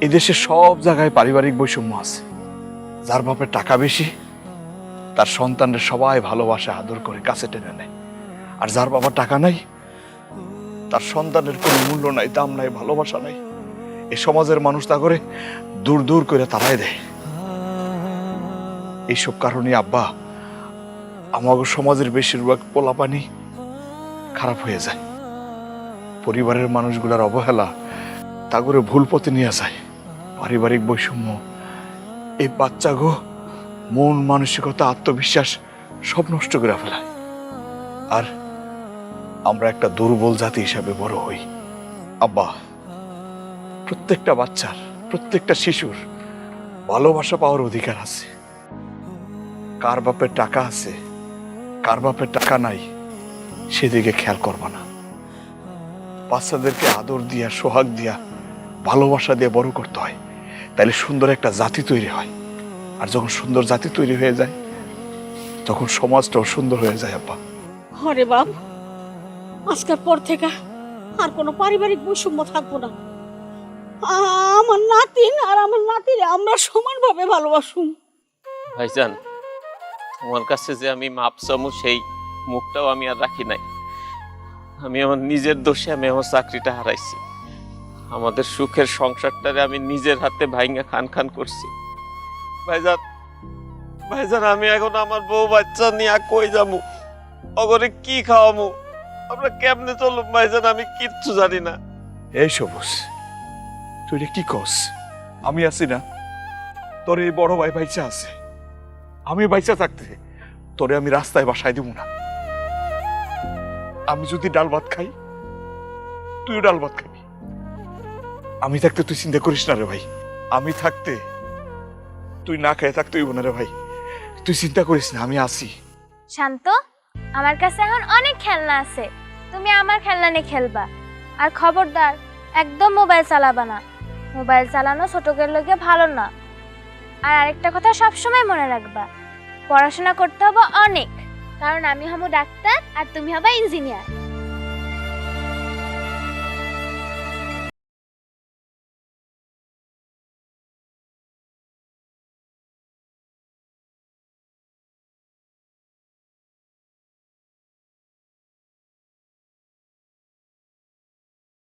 এদেশে সব জায়গায় পারিবারিক বৈষম্য আছে। যার বাপের টাকা বেশি, তার সন্তানদের সবাই ভালোবাসে, আদর করে কাছে টেনে নেয়। আর যার বাবার টাকা নাই, তার সন্তানের কোনো মূল্য নাই, দাম নাই, ভালোবাসা নাই। এ সমাজের মানুষ তা করে দূর দূর করে তারাই দেয়। এইসব কারণে আব্বা আমাদের সমাজের বেশিরভাগ পোলাপানি খারাপ হয়ে যায়। পরিবারের মানুষগুলার অবহেলা, তা করে ভুল পথে নিয়ে যায়। পারিবারিক বৈষম্য। এই বাচ্চা গো মন, মানসিকতা, আত্মবিশ্বাস সব নষ্ট করে ফেলায়। আর আমরা একটা দুর্বল জাতি হিসাবে বড় হই। আব্বা, প্রত্যেকটা বাচ্চার, প্রত্যেকটা শিশুর ভালোবাসা পাওয়ার অধিকার আছে। কার বাপের টাকা আছে, কার বাপের টাকা নাই, সেদিকে খেয়াল করবা না। বাচ্চাদেরকে আদর দিয়া, সোহাগ দিয়া, ভালোবাসা দিয়ে বড় করতে হয়। তাহলে সুন্দর একটা জাতি তৈরি হয়। আর যখন সুন্দর জাতি তৈরি হয়ে যায় তখন সমাজটাও সুন্দর হয়ে যায় আব্বা। হরে বাপ আজকের পর থেকে আর কোনো পারিবারিক বৈষম্য থাকব না। আমার নাতিন আর আমার নাতিরে আমরা সমানভাবে ভালোবাসুন। ভাইজান তোমার কাছে যে আমি মাপ চামু সেই মুখটাও আমি আর রাখি নাই। আমি আমার নিজের দোষে আমি আমার চাকরিটা হারাইছি। আমাদের সুখের সংসারটারে আমি নিজের হাতে ভাইঙ্গা খান খান করছি। ভাইজান ভাইজান, আমি এখন আমার বউ বাচ্চা নিয়ে কই যামু অগরে কি খাওয়ামু আমরা কেমনে চলুম ভাইজান, আমি কিচ্ছু জানি না। এই সবুজ, তুই কি কস? আমি আছি না। তোর এই বড় ভাই বাইচা আছে। আমি বাইচা থাকতে তোরে আমি রাস্তায় বাসায় দিব না। আমি যদি ডাল ভাত খাই, তুইও ডাল ভাত খাবি। আমি থাকতে তুই চিন্তা করিস না রে ভাই। আমি থাকতে তুই না খেয়ে থাকতে হইব না রে ভাই। তুই চিন্তা করিস না, আমি আছি। শান্ত, আমার কাছে এখন অনেক খেলনা আছে। তুমি আমার খেলনা নিয়ে খেলবা। আর খবরদার, একদম মোবাইল চালাবা না। মোবাইল চালানো ছোটকের লোকে ভালো না। আর আরেকটা কথা সবসময় মনে রাখবা, পড়াশোনা করতে হবে অনেক। কারণ আমি হব ডাক্তার আর তুমি হবে ইঞ্জিনিয়ার।